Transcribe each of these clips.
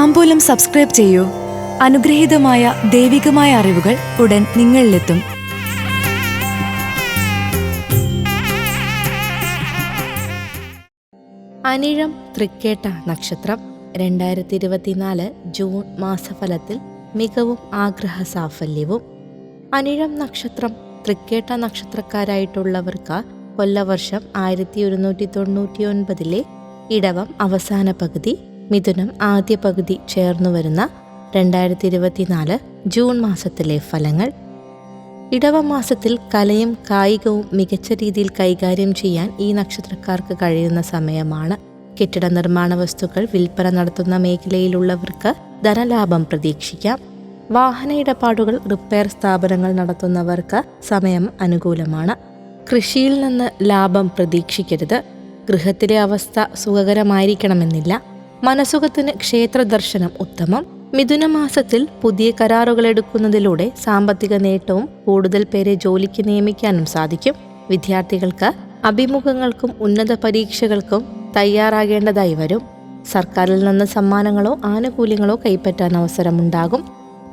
താമ്പൂലം subscribe ചെയ്യൂ. അനുഗ്രഹീതമായ ദൈവികമായ അറിവുകൾ ഉടൻ നിങ്ങളിലെത്തും. അനിഴം തൃക്കേട്ട നക്ഷത്രം രണ്ടായിരത്തി ഇരുപത്തിനാല് ജൂൺ മാസഫലത്തിൽ മികവും ആഗ്രഹ സാഫല്യവും അനിഴം നക്ഷത്രം തൃക്കേട്ട നക്ഷത്രക്കാരായിട്ടുള്ളവർക്ക് കൊല്ലവർഷം ആയിരത്തി ഒരുന്നൂറ്റി തൊണ്ണൂറ്റി ഒൻപതിലെ ഇടവം അവസാന പകുതി മിഥുനം ആദ്യ പകുതി ചേർന്നു വരുന്ന രണ്ടായിരത്തി ഇരുപത്തിനാല് ജൂൺ മാസത്തിലെ ഫലങ്ങൾ. ഇടവ മാസത്തിൽ കലയും കായികവും മികച്ച രീതിയിൽ കൈകാര്യം ചെയ്യാൻ ഈ നക്ഷത്രക്കാർക്ക് കഴിയുന്ന സമയമാണ്. കെട്ടിട നിർമ്മാണ വസ്തുക്കൾ വിൽപ്പന നടത്തുന്ന മേഖലയിലുള്ളവർക്ക് ധനലാഭം പ്രതീക്ഷിക്കാം. വാഹന ഇടപാടുകൾ റിപ്പയർ സ്ഥാപനങ്ങൾ നടത്തുന്നവർക്ക് സമയം അനുകൂലമാണ്. കൃഷിയിൽ നിന്ന് ലാഭം പ്രതീക്ഷിക്കരുത്. ഗൃഹത്തിലെ അവസ്ഥ സുഖകരമായിരിക്കണമെന്നില്ല. മനസുഖത്തിന് ക്ഷേത്ര ദർശനം ഉത്തമം. മിഥുനമാസത്തിൽ പുതിയ കരാറുകൾ എടുക്കുന്നതിലൂടെ സാമ്പത്തിക നേട്ടവും കൂടുതൽ പേരെ ജോലിക്ക് നിയമിക്കാനും സാധിക്കും. വിദ്യാർത്ഥികൾക്ക് അഭിമുഖങ്ങൾക്കും ഉന്നത പരീക്ഷകൾക്കും തയ്യാറാകേണ്ടതായി വരും. സർക്കാരിൽ നിന്ന് സമ്മാനങ്ങളോ ആനുകൂല്യങ്ങളോ കൈപ്പറ്റാൻ അവസരമുണ്ടാകും.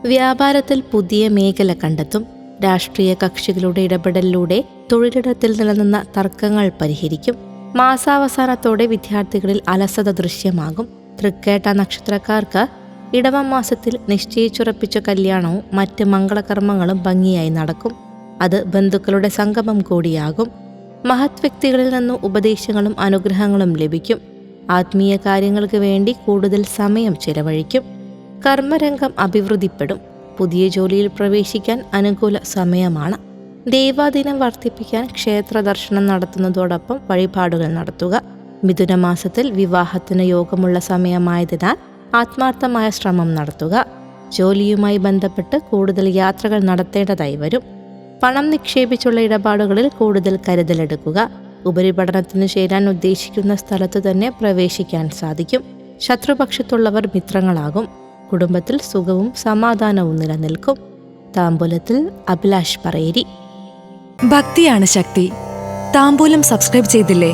വ്യാപാരത്തിൽ പുതിയ മേഖല കണ്ടെത്തും. രാഷ്ട്രീയ കക്ഷികളുടെ ഇടപെടലിലൂടെ തൊഴിലിടത്തിൽ നിലനിന്ന തർക്കങ്ങൾ പരിഹരിക്കും. മാസാവസാനത്തോടെ വിദ്യാർത്ഥികളിൽ അലസത ദൃശ്യമാകും. തൃക്കേട്ട നക്ഷത്രക്കാർക്ക് ഇടവം മാസത്തിൽ നിശ്ചയിച്ചുറപ്പിച്ച കല്യാണവും മറ്റ് മംഗളകർമ്മങ്ങളും ഭംഗിയായി നടക്കും. അത് ബന്ധുക്കളുടെ സംഗമം കൂടിയാകും. മഹത് വ്യക്തികളിൽ നിന്നും ഉപദേശങ്ങളും അനുഗ്രഹങ്ങളും ലഭിക്കും. ആത്മീയ കാര്യങ്ങൾക്ക് വേണ്ടി കൂടുതൽ സമയം ചിലവഴിക്കും. കർമ്മരംഗം അഭിവൃദ്ധിപ്പെടും. പുതിയ ജോലിയിൽ പ്രവേശിക്കാൻ അനുകൂല സമയമാണ്. ദൈവാദിനം വർദ്ധിപ്പിക്കാൻ ക്ഷേത്ര ദർശനം നടത്തുന്നതോടൊപ്പം വഴിപാടുകൾ നടത്തുക. മിഥുനമാസത്തിൽ വിവാഹത്തിന് യോഗമുള്ള സമയമായതിനാൽ ആത്മാർത്ഥമായ ശ്രമം നടത്തുക. ജോലിയുമായി ബന്ധപ്പെട്ട് കൂടുതൽ യാത്രകൾ നടത്തേണ്ടതായി വരും. പണം നിക്ഷേപിച്ചുള്ള ഇടപാടുകളിൽ കൂടുതൽ കരുതലെടുക്കുക. ഉപരിപഠനത്തിന് ചേരാൻ ഉദ്ദേശിക്കുന്ന സ്ഥലത്ത് തന്നെ പ്രവേശിക്കാൻ സാധിക്കും. ശത്രുപക്ഷത്തുള്ളവർ മിത്രങ്ങളാകും. കുടുംബത്തിൽ സുഖവും സമാധാനവും നിലനിൽക്കും. താമ്പൂലത്തിൽ അഭിലാഷ് പറയേരി. ഭക്തിയാണ് ശക്തി. താമ്പൂലം സബ്സ്ക്രൈബ് ചെയ്തില്ലേ?